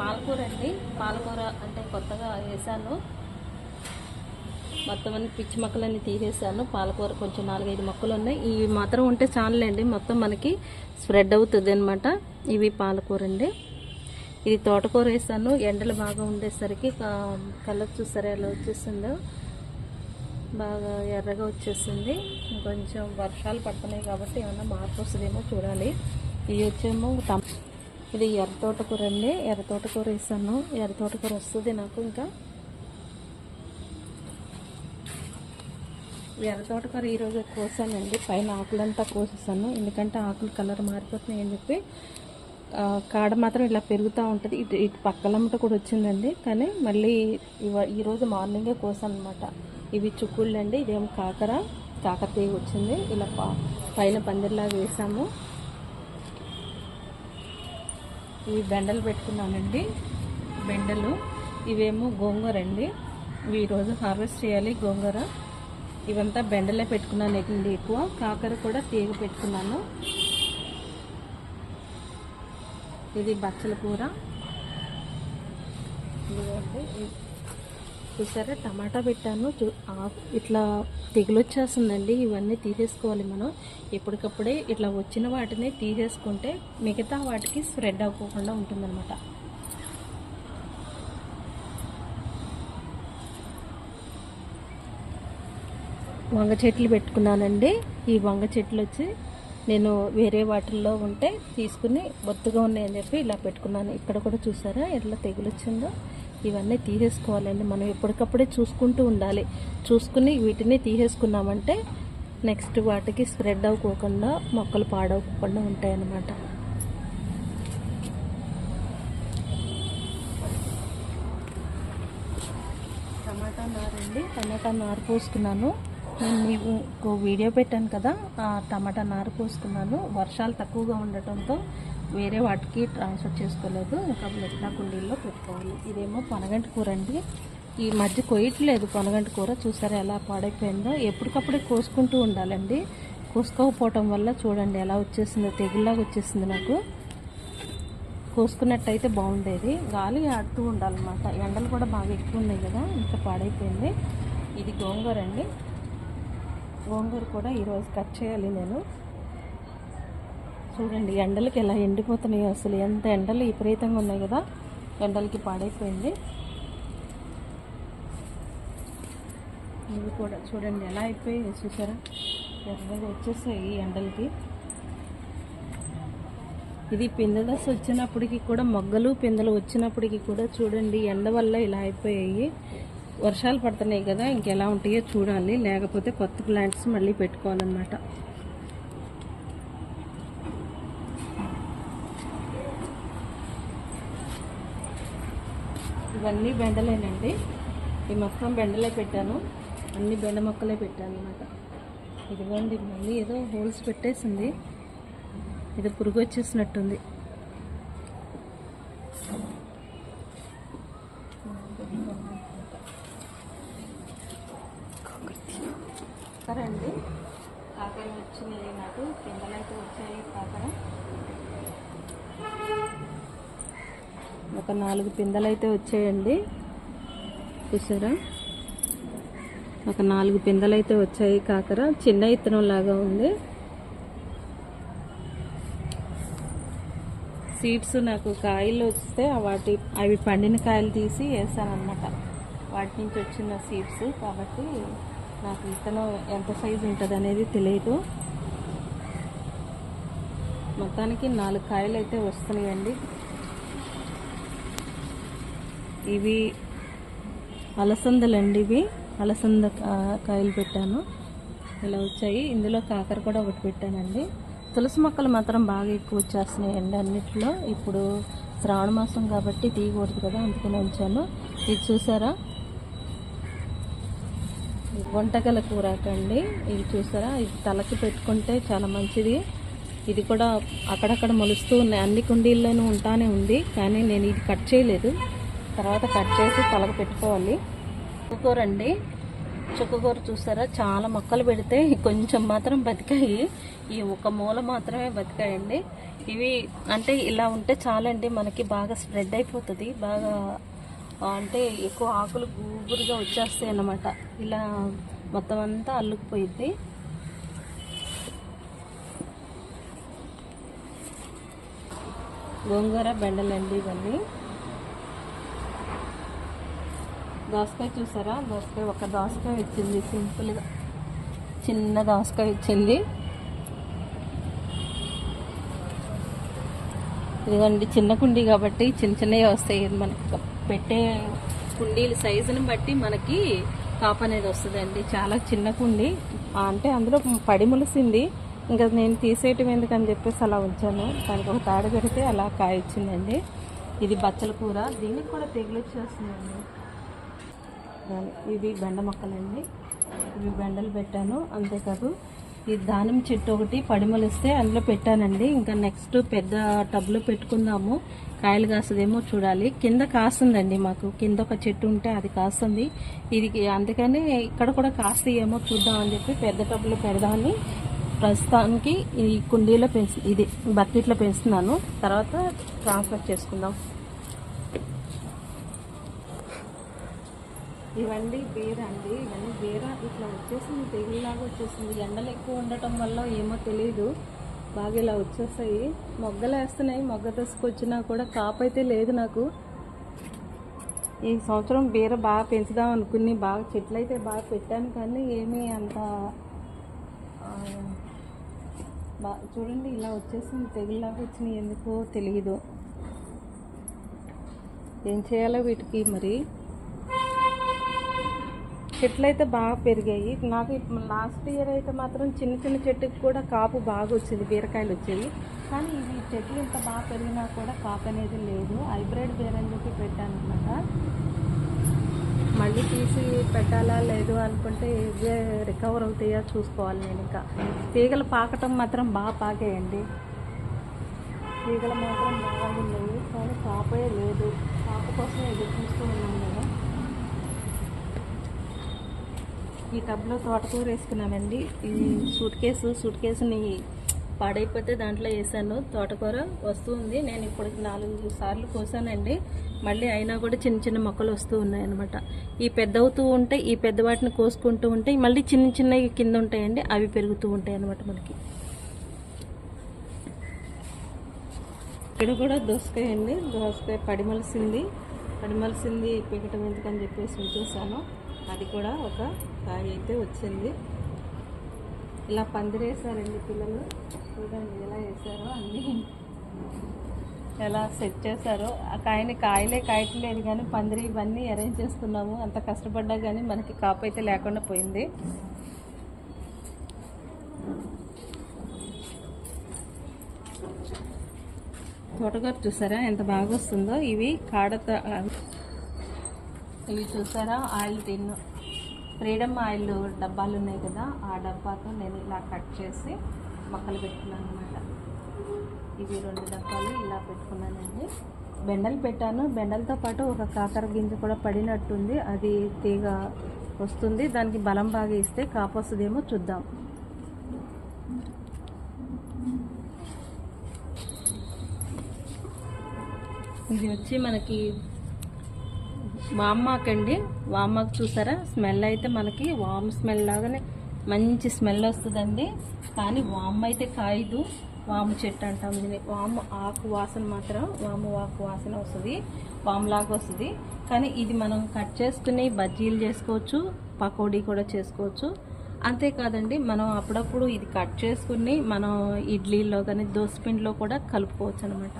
పాలకూర అండి పాలకూర అంటే కొత్తగా వేసాను మొత్తం అన్ని పిచ్చి మొక్కలన్నీ తీసేసాను పాలకూర కొంచెం నాలుగైదు మొక్కలు ఉన్నాయి. ఇవి మాత్రం ఉంటే చాలండి మొత్తం మనకి స్ప్రెడ్ అవుతుంది అనమాట ఇవి పాలకూర అండి ఇది తోటకూర వేసాను ఎండలు బాగా ఉండేసరికి కలర్ చూసారా? ఎలా వచ్చేసిందో. బాగా ఎర్రగా వచ్చేసింది. కొంచెం వర్షాలు పడుతున్నాయి కాబట్టి ఏమైనా మార్పు వస్తుందేమో చూడాలి. ఇవి వచ్చేమో ఇది ఎర్ర తోటకూర అండి. ఎర్ర తోటకూర వేసాను. ఎర్ర తోటకూర వస్తుంది నాకు ఇంకా. ఎర్ర తోటకూర ఈరోజు కోసానండి. పైన ఆకులంతా కోసేసాను. ఎందుకంటే ఆకులు కలర్ మారిపోతున్నాయి అని చెప్పి కాడ మాత్రం ఇలా పెరుగుతూ ఉంటుంది. ఇటు ఇటు పక్కలమ్మట కూడా వచ్చిందండి. కానీ మళ్ళీ ఇవ ఈరోజు మార్నింగే కోసాను అనమాట ఇవి చుక్కుళ్ళు అండి. ఇదేమో కాకర కాకతీగ వచ్చింది. ఇలా పైన పందిరిలాగా వేసాము. ఇవి బెండలు పెట్టుకున్నానండి. బెండలు ఇవేమో గోంగూర అండి. ఇవి ఈరోజు హార్వెస్ట్ చేయాలి గోంగూర. ఇవంతా బెండలే పెట్టుకున్నాను అండి ఎక్కువ. కాకర కూడా తీగ పెట్టుకున్నాను. ఇది బచ్చల కూర. ఇదిగోండి చూసారా? టమాటా పెట్టాను. చూ- ఇట్లా తెగులు వచ్చేస్తుందండి ఇవన్నీ తీసేసుకోవాలి మనం. ఎప్పటికప్పుడే ఇట్లా వచ్చిన వాటిని తీసేసుకుంటే మిగతా వాటికి స్ప్రెడ్ అవ్వకుండా ఉంటుందన్నమాట. వంగ చెట్లు పెట్టుకున్నానండి. ఈ వంగ చెట్లు వచ్చి నేను వేరే వాటిల్లో ఉంటే తీసుకుని బొత్తుగా ఉన్నాయని చెప్పి ఇలా పెట్టుకున్నాను. ఇక్కడ కూడా చూసారా? ఎట్లా తెగులు వచ్చిందో ఇవన్నీ తీసేసుకోవాలండి. మనం ఎప్పటికప్పుడే చూసుకుంటూ ఉండాలి. చూసుకుని వీటిని తీసేసుకున్నామంటే నెక్స్ట్ వాటికి స్ప్రెడ్ అవ్వకోకుండా మొక్కలు పాడవకుండా ఉంటాయన్నమాట. టమాటా నారండి. టమాటా నారు పోసుకున్నాను. నేను మీకు వీడియో పెట్టాను కదా. ఆ టమాటా నారు పోసుకున్నాను. వర్షాలు తక్కువగా ఉండటంతో వేరే వాటికి ట్రాన్స్ఫర్ చేసుకోలేదు. ఇంకా మెట్లా కుండీల్లో పెట్టుకోవాలి. ఇదేమో పనగంటి కూర అండి. ఈ మధ్య కొయ్యట్లేదు పనగంటి కూర. చూసారా ఎలా పాడైపోయిందో. ఎప్పటికప్పుడే కోసుకుంటూ ఉండాలండి. కోసుకోకపోవటం వల్ల చూడండి ఎలా వచ్చేసిందో. తెగుల్లాగా వచ్చేసింది నాకు. కోసుకున్నట్టయితే బాగుండేది. గాలి ఆడుతూ ఉండాలన్నమాట. ఎండలు కూడా బాగా ఎక్కువ ఉన్నాయి కదా. ఇంత పాడైపోయింది. ఇది గోంగూర అండి. గోంగూర కూడా ఈరోజు కట్ చేయాలి నేను. చూడండి ఎండలకి ఎలా ఎండిపోతున్నాయి అసలు ఎంత ఎండలు విపరీతంగా ఉన్నాయి కదా. ఎండలకి పాడైపోయింది. ఇవి కూడా చూడండి ఎలా అయిపోయాయి చూసారా? ఎర్రగా వచ్చేసాయి ఈ ఎండలకి. ఇది పిందె వచ్చినప్పటికీ కూడా మొగ్గలు పిందెలు వచ్చినప్పటికీ కూడా చూడండి ఎండ వల్ల ఇలా అయిపోయాయి. వర్షాలు పడుతున్నాయి కదా ఇంకెలా ఉంటాయో చూడాలి. లేకపోతే కొత్త ప్లాంట్స్ మళ్ళీ పెట్టుకోవాలన్నమాట. ఇవన్నీ బెండలేనండి. ఈ మొత్తం బెండలే పెట్టాను. అన్ని బెండ మొక్కలే పెట్టాను అనమాట ఇదిగోండి మళ్ళీ ఏదో హోల్స్ పెట్టేసింది. ఇది పురుగు వచ్చేసినట్టుంది. సరే అండి. కాకర వచ్చినాయి నాకు. కిందలైతే వచ్చాయి కాకర. ఒక నాలుగు పిందెలు అయితే వచ్చాయండి. చూసారా? ఒక నాలుగు పిందెలు అయితే వచ్చాయి కాకర. చిన్న ఇత్తనం లాగా ఉంది. సీడ్స్ నాకు కాయలు వస్తే వాటి అవి పండిన కాయలు తీసి వేసాను వాటి నుంచి వచ్చిన సీడ్స్ కాబట్టి నాకు ఇత్తనం ఎంత సైజు ఉంటుంది అనేది తెలియదు మొత్తానికి నాలుగు కాయలు అయితే వస్తున్నాయండి. ఇవి అలసందలండి ఇవి. అలసంద కాయలు పెట్టాను. ఇలా వచ్చాయి. ఇందులో కాకర కూడా ఒకటి పెట్టానండి. తులసి మొక్కలు మాత్రం బాగా ఎక్కువ వచ్చేస్తున్నాయండి అన్నిట్లో. ఇప్పుడు శ్రావణ మాసం కాబట్టి తీయకూడదు కదా అందుకని ఉంచాను. ఇది చూసారా? వంటగల కూరాకండి. ఇది చూసారా? ఇది తలకి పెట్టుకుంటే చాలా మంచిది. ఇది కూడా అక్కడక్కడ మొలుస్తూ ఉన్నాయి. అన్ని కుండీల్లోనూ ఉంటానే ఉంది కానీ నేను ఇది కట్ చేయలేదు. తర్వాత కట్ చేసి తలకు పెట్టుకోవాలి. చుక్కకూర అండి. చుక్కకూర చూసారా? చాలా మొక్కలు పెడితే కొంచెం మాత్రం బతికాయి. ఈ ఒక మూల మాత్రమే బతికాయండి. ఇవి అంటే ఇలా ఉంటే చాలండి మనకి బాగా స్ప్రెడ్ అయిపోతుంది. బాగా అంటే ఎక్కువ ఆకులు గూగురుగా వచ్చేస్తాయి అన్నమాట. ఇలా మొత్తం అంతా అల్లుకుపోయింది గోంగూర బెండలండి ఇవన్నీ. దోసకాయ చూసారా? దోసకాయ ఒక దోసకాయ వచ్చింది సింపుల్గా చిన్న దోసకాయ వచ్చింది ఇదిగోండి చిన్న కుండీ కాబట్టి చిన్న చిన్నవి వస్తాయి. మనకి పెట్టే కుండీల సైజుని బట్టి మనకి కాపు అనేది వస్తుందండి. చాలా చిన్న కుండీ. అంటే అందులో పడి ములిసింది. ఇంకా నేను తీసేయటం ఎందుకని చెప్పేసి అలా ఉంచాను. దానికి ఒక తాడు పెడితే అలా కాయొచ్చిందండి ఇది బచ్చల కూర. దీనికి కూడా తెగులు వచ్చేస్తుందండి దాని- ఇవి బెండ మొక్కలండి. ఇవి బెండలు పెట్టాను అంతేకాదు ఈ దానిమ్మ చెట్టు ఒకటి పడిమలిస్తే అందులో పెట్టానండి. ఇంకా నెక్స్ట్ పెద్ద టబ్లో పెట్టుకుందాము. కాయలు కాస్తుందేమో చూడాలి. కింద కాస్తుందండి మాకు. కింద ఒక చెట్టు ఉంటే అది కాస్తుంది. ఇది అందుకని ఇక్కడ కూడా కాస్తాయేమో చూద్దామని చెప్పి పెద్ద టబ్లో పెడదామని ప్రస్తుతానికి ఈ కుండీలో పెంచు ఇది బకెట్లో పెంచుతున్నాను. తర్వాత ట్రాన్స్ఫర్ చేసుకుందాం. ఇవన్నీ బీర అండి ఇవన్నీ బీర ఇట్లా వచ్చేసింది తెగులాగా వచ్చేసింది. ఎండలు ఎక్కువ ఉండటం వల్ల ఏమో తెలియదు బాగా ఇలా వచ్చేస్తాయి మొగ్గలు వేస్తున్నాయి. మొగ్గ తీసుకొచ్చినా కూడా కాపు అయితే లేదు నాకు. ఈ సంవత్సరం బీర బాగా పెంచుదాం అనుకుని బాగా చెట్లు అయితే బాగా పెట్టాను కానీ ఏమీ అంత బాగా చూడండి ఇలా వచ్చేసింది. తెగులాగా వచ్చినాయి. ఎందుకో తెలియదు ఏం చేయాలో వీటికి మరి. చెట్లు అయితే బాగా పెరిగాయి. నాకు లాస్ట్ ఇయర్ అయితే మాత్రం చిన్న చిన్న చెట్టుకి కూడా కాపు బాగా వచ్చింది బీరకాయలు వచ్చేవి. కానీ ఇవి చెట్లు ఇంత బాగా పెరిగినా కూడా కాపు అనేది లేదు. హైబ్రిడ్ బీరని చెప్పి పెట్టాను అనమాట మళ్ళీ తీసి పెట్టాలా లేదు అనుకుంటే ఇవే రికవర్ అవుతాయా చూసుకోవాలి నేను ఇంకా. తీగలు పాకటం మాత్రం బాగా పాకేయండి. తీగలు మాత్రం బాగా ఉన్నాయి కానీ కాపే లేదు. కాపు కోసం ఎదురు చూస్తూ ఉన్నాను కదా ఈ టబ్లో తోటకూర వేసుకున్నామండి. ఈ సూట్ కేసు సూట్ కేసుని పాడైపోతే దాంట్లో వేసాను. తోటకూర వస్తుంది నేను ఇప్పుడు నాలుగు సార్లు కోసానండి. మళ్ళీ అయినా కూడా చిన్న చిన్న మొక్కలు వస్తూ ఉన్నాయన్నమాట. ఈ పెద్ద అవుతూ ఉంటే ఈ పెద్ద వాటిని కోసుకుంటూ ఉంటే మళ్ళీ చిన్న చిన్నవి కింద ఉంటాయండి. అవి పెరుగుతూ ఉంటాయి అన్నమాట మనకి. ఇక్కడ కూడా దోసకాయ అండి దోసకాయ పడిమలిసింది. పడిమలిసింది పీకటం ఎందుకని చెప్పేసి ఉంచేసాను. అది కూడా ఒక కాయ అయితే వచ్చింది. ఇలా పందిరేసారండి పిల్లలు. చూడండి ఎలా వేసారో అన్నీ. ఎలా సెట్ చేశారో. ఆ కాయని కాయలే కాయట్లేదు కానీ పందిరి ఇవన్నీ అరేంజ్ చేసుకున్నాము. అంత కష్టపడ్డా కానీ మనకి కాపు అయితే లేకుండా పోయింది. తోటకూర చూసారా? ఎంత బాగా వస్తుందో. ఇవి కాడత ఇవి చూసారా? ఆయిల్ తిన్ను ఫ్రీడమ్ ఆయిల్ డబ్బాలు ఉన్నాయి కదా ఆ డబ్బాతో నేను ఇలా కట్ చేసి మొక్కలు పెట్టుకున్నాను అనమాట ఇవి రెండు డబ్బాలు ఇలా పెట్టుకున్నానండి. బెండలు పెట్టాను. బెండలతో పాటు ఒక కాకర గింజ కూడా పడినట్టుంది. అది తీగ వస్తుంది. దానికి బలం బాగా ఇస్తే కాపు వస్తుందేమో చూద్దాం. ఇది వచ్చి మనకి వామ్మాకండి వామ్మాకు చూసారా? స్మెల్ అయితే మనకి వామ్ స్మెల్ లాగానే మంచి స్మెల్ వస్తుందండి. కానీ వామ్ అయితే కాయదు. వాము చెట్టు అంటాం దీన్ని. వాము ఆకు వాసన మాత్రం వాము ఆకు వాసన వస్తుంది. వాములాగా వస్తుంది. కానీ ఇది మనం కట్ చేసుకుని బజ్జీలు చేసుకోవచ్చు పకోడీ కూడా చేసుకోవచ్చు. అంతేకాదండి మనం అప్పుడప్పుడు ఇది కట్ చేసుకుని మనం ఇడ్లీలో కానీ దోసపిండిలో కూడా కలుపుకోవచ్చు అనమాట